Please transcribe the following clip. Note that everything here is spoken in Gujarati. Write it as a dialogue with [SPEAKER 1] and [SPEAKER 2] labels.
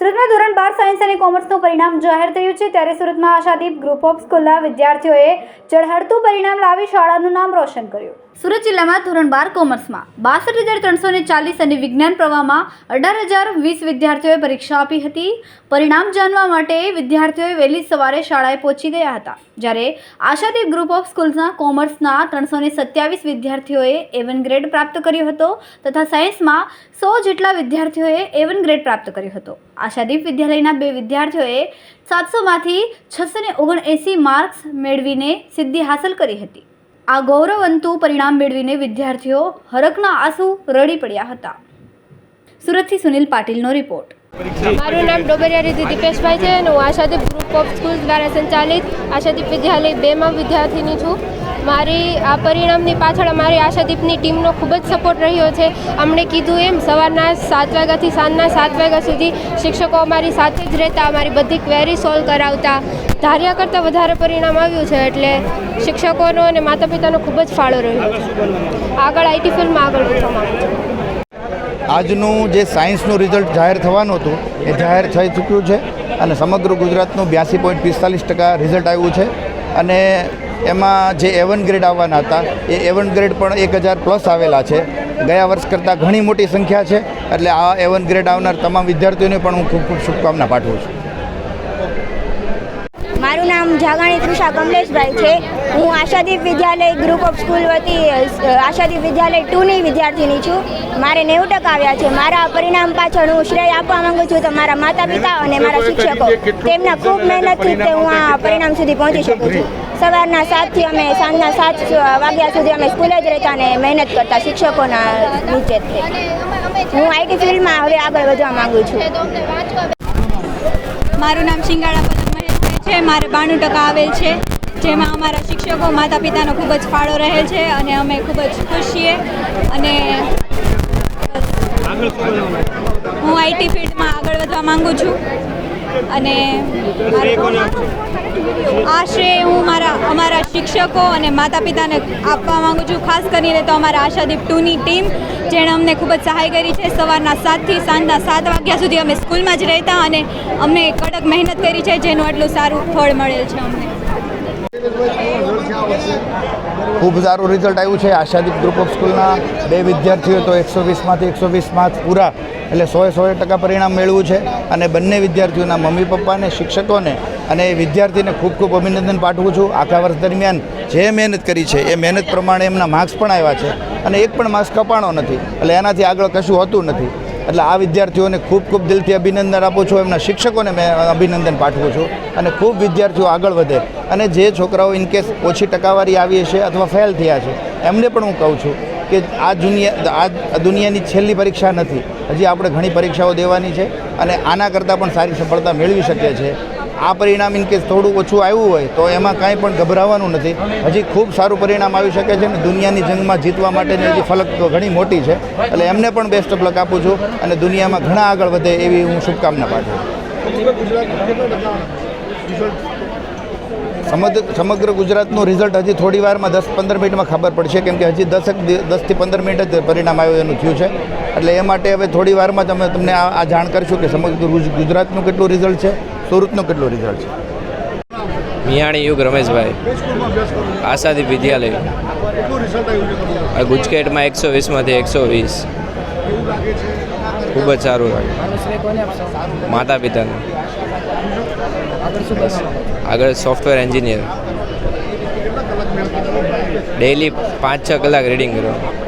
[SPEAKER 1] સુરતમાં ધોરણ બાર સાયન્સ અને કોમર્સનું પરિણામ જાહેર થયું છે. ત્યારે સુરતમાં આશાદીપ ગ્રુપ ઓફ સ્કૂલના વિદ્યાર્થીઓએ ચઢાડતું પરિણામ લાવી શાળાનું નામ રોશન કર્યું. સુરત જિલ્લામાં ધોરણ બાર કોમર્સમાં બાસઠ હજાર ત્રણસો ને ચાલીસ અને વિજ્ઞાન પ્રવાહમાં અઢાર હજાર વીસ વિદ્યાર્થીઓએ પરીક્ષા આપી હતી. પરિણામ જાણવા માટે વિદ્યાર્થીઓએ વહેલી સવારે શાળાએ પહોંચી ગયા હતા. જ્યારે આશાદીપ ગ્રુપ ઓફ સ્કૂલ્સના કોમર્સના ત્રણસો ને સત્યાવીસ વિદ્યાર્થીઓએ એવન ગ્રેડ પ્રાપ્ત કર્યો હતો તથા સાયન્સમાં સો જેટલા વિદ્યાર્થીઓએ એવન ગ્રેડ પ્રાપ્ત કર્યો હતો. આશાદીપ વિદ્યાલયના બે વિદ્યાર્થીઓએ સાતસોમાંથી છસો ને ઓગણએંસી માર્ક્સ મેળવીને સિદ્ધિ હાંસલ કરી હતી. આ ગૌરવંતું પરિણામ મેળવીને વિદ્યાર્થીઓ હરકના આંસુ રડી પડ્યા હતા. સુરતથી સુનિલ પાટીલનો રિપોર્ટ
[SPEAKER 2] મારું નામ ડોબરિયા રીતિ દીપેશભાઈ છે અને હું આશાદીપ ગ્રુપ ઓફ સ્કૂલ દ્વારા સંચાલિત આશાદીપ વિદ્યાલય બેમાં વિદ્યાર્થીની છું. મારી આ પરિણામની પાછળ અમારી આશાદીપની ટીમનો ખૂબ જ સપોર્ટ રહ્યો છે. અમને કીધું એમ, સવારના સાત વાગ્યાથી સાંજના સાત વાગ્યા સુધી શિક્ષકો અમારી સાથે જ રહેતા, અમારી બધી ક્વેરી સોલ્વ કરાવતા. ધાર્યા કરતાં વધારે પરિણામ આવ્યું છે, એટલે શિક્ષકોનો અને માતા પિતાનો ખૂબ જ ફાળો રહ્યો છે. આગળ આઈટી ફિલ્ડમાં આગળ વધવા માગું છું.
[SPEAKER 3] આજનું જે સાયન્સનું રિઝલ્ટ જાહેર થવાનું હતું, એ જાહેર થઈ ચૂક્યું છે અને સમગ્ર ગુજરાતનું બ્યાસી પોઈન્ટ પિસ્તાલીસ ટકા રિઝલ્ટ આવ્યું છે. અને એમાં જે એવન ગ્રેડ આવવાના હતા, એ એવન ગ્રેડ પણ એક હજાર પ્લસ આવેલા છે. ગયા વર્ષ કરતાં ઘણી મોટી સંખ્યા છે, એટલે આ એવન ગ્રેડ આવનાર તમામ વિદ્યાર્થીઓને પણ હું ખૂબ ખૂબ શુભકામના પાઠવું છું.
[SPEAKER 4] મારું નામ જાગાણી તૃષા કમલેશભાઈ છે. હું Ashadeep Vidyalaya group of school વતી આશાદીપ વિદ્યાલય ટુની વિદ્યાર્થીની છું. મારે નેવું ટકા આવ્યા છે. મારા પરિણામ પાછળ હું શ્રેય આપવા માંગુ છું તો મારા માતા પિતા અને મારા શિક્ષકો તેમના ખૂબ મહેનતથી તે હું આ પરિણામ સુધી પહોંચી શકું છું. સવારના સાતથી અમે સાંજના સાત વાગ્યા સુધી અમે સ્કૂલે જ રહેતા અને મહેનત કરતા શિક્ષકોના નીચે હું આઈટી ફિલ્ડમાં હવે આગળ વધવા માંગુ છું.
[SPEAKER 5] મારું નામ શિંગાળા છે મારે બાણું ટકા આવેલ છે. જેમાં અમારા શિક્ષકો માતા પિતાનો ખૂબ જ ફાળો રહેલ છે અને અમે ખૂબ જ ખુશ છીએ. અને હું આઈટી ફિલ્ડમાં આગળ વધવા માંગુ છું. અને આશરે હું મારા અમારા શિક્ષકો અને માતા પિતાને આપવા માંગુ છું. ખાસ કરીને તો અમારા આશાદીપ ટુની ટીમ જેણે અમને ખૂબ જ સહાય કરી છે. સવારના સાતથી સાંજના સાત વાગ્યા સુધી અમે સ્કૂલમાં જ રહેતા અને અમને કડક મહેનત કરી છે જેનું આટલું સારું ફળ મળેલ છે અમને.
[SPEAKER 3] ખૂબ સારું રિઝલ્ટ આવ્યું છે. આશાદીપ ગ્રુપ ઓફ સ્કૂલના બે વિદ્યાર્થીઓ તો એકસો વીસમાંથી એકસો વીસ માર્ક્સ પૂરા. એટલે સોએ સો ટકા પરિણામ મેળવ્યું છે. અને બંને વિદ્યાર્થીઓના મમ્મી પપ્પાને, શિક્ષકોને અને એ વિદ્યાર્થીને ખૂબ ખૂબ અભિનંદન પાઠવું છું. આખા વર્ષ દરમિયાન જે મહેનત કરી છે, એ મહેનત પ્રમાણે એમના માર્ક્સ પણ આવ્યા છે. અને એક પણ માર્ક્સ કપાણો નથી. એટલે એનાથી આગળ કશું હોતું નથી. એટલે આ વિદ્યાર્થીઓને ખૂબ ખૂબ દિલથી અભિનંદન આપું છું. એમના શિક્ષકોને મેં અભિનંદન પાઠવું છું. અને ખૂબ વિદ્યાર્થીઓ આગળ વધે. અને જે છોકરાઓ ઇનકેસ ઓછી ટકાવારી આવી હશે અથવા ફેલ થયા છે, એમને પણ હું કહું છું કે આ દુનિયા આ દુનિયાની છેલ્લી પરીક્ષા નથી. હજી આપણે ઘણી પરીક્ષાઓ દેવાની છે અને આના કરતાં પણ સારી સફળતા મેળવી શકીએ છીએ. આ પરિણામ ઇનકેસ થોડું ઓછું આવ્યું હોય તો એમાં કાંઈ પણ ગભરાવાનું નથી. હજી ખૂબ સારું પરિણામ આવી શકે છે અને દુનિયાની જંગમાં જીતવા માટેની હજી ફલક તો ઘણી મોટી છે. એટલે એમને પણ બેસ્ટ ઓફ લક આપું છું અને દુનિયામાં ઘણા આગળ વધે એવી હું શુભકામના પાઠવું સમગ્ર સમગ્ર ગુજરાતનું રિઝલ્ટ હજી થોડી વારમાં દસ પંદર મિનિટમાં ખબર પડશે, કેમ કે હજી દસક દસથી પંદર મિનિટ જ પરિણામ આવ્યું એનું થયું છે. એટલે એ માટે હવે થોડી વારમાં તમે તમને આ જાણ કરીશું કે સમગ્ર ગુજરાતનું કેટલું રિઝલ્ટ છે. સુરતનું કેટલું રિઝલ્ટ છે?
[SPEAKER 6] મિયાણી યુગ રમેશભાઈ. આશાદી વિદ્યાલય. આ ગુજકેટમાં એકસો વીસમાંથી એકસો વીસ. ખૂબ જ સારું લાગે માતા પિતાને. આગળ સોફ્ટવેર એન્જિનિયર ડેઈલી પાંચ છ કલાક રીડિંગ કરવાનું